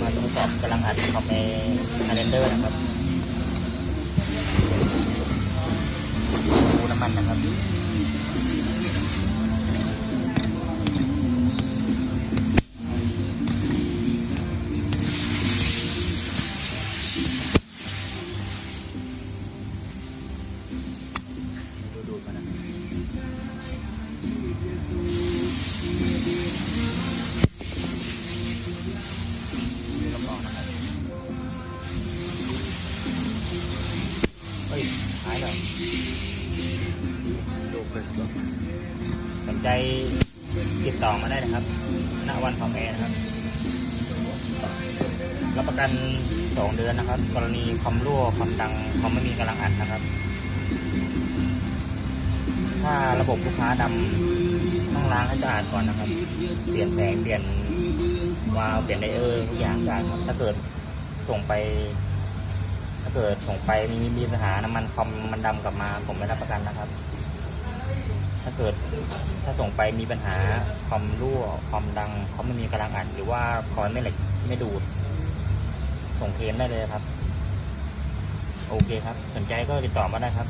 มาตรวจสอบกำลังอัดคอมในคาเลนเดอร์นะครับดูน้ำมันนะครับดูดูดมานะ ฮ้ยหายแล้วดูเลยสนใจติดต่อมาได้นะครับณวันของแอร์นะครับ รับประกันสองเดือนนะครับ กรณีคอมรั่วคอมดังคอมไม่มีกำลังอัดนะครับ ถ้าระบบลูกค้าดำต้องล้างให้สะอาดก่อนนะครับ เปลี่ยนแสงเปลี่ยนวาล์วเปลี่ยนไดเออร์ทุกอย่างสะอาดครับ ถ้าเกิดส่งไป ถ้าเกิดส่งไปมีมีปัญหาน้ำมันคอมมันดำกลับมา ผมไม่รับประกันนะครับ ถ้าเกิดถ้าส่งไปมีปัญหาคอมรั่วคอมดังคอมไม่มีกำลังอัดหรือว่าคอยไม่เหล็กไม่ดูด ส่งเคลมได้เลยครับ โอเคครับ สนใจก็ติดต่อมาได้ครับ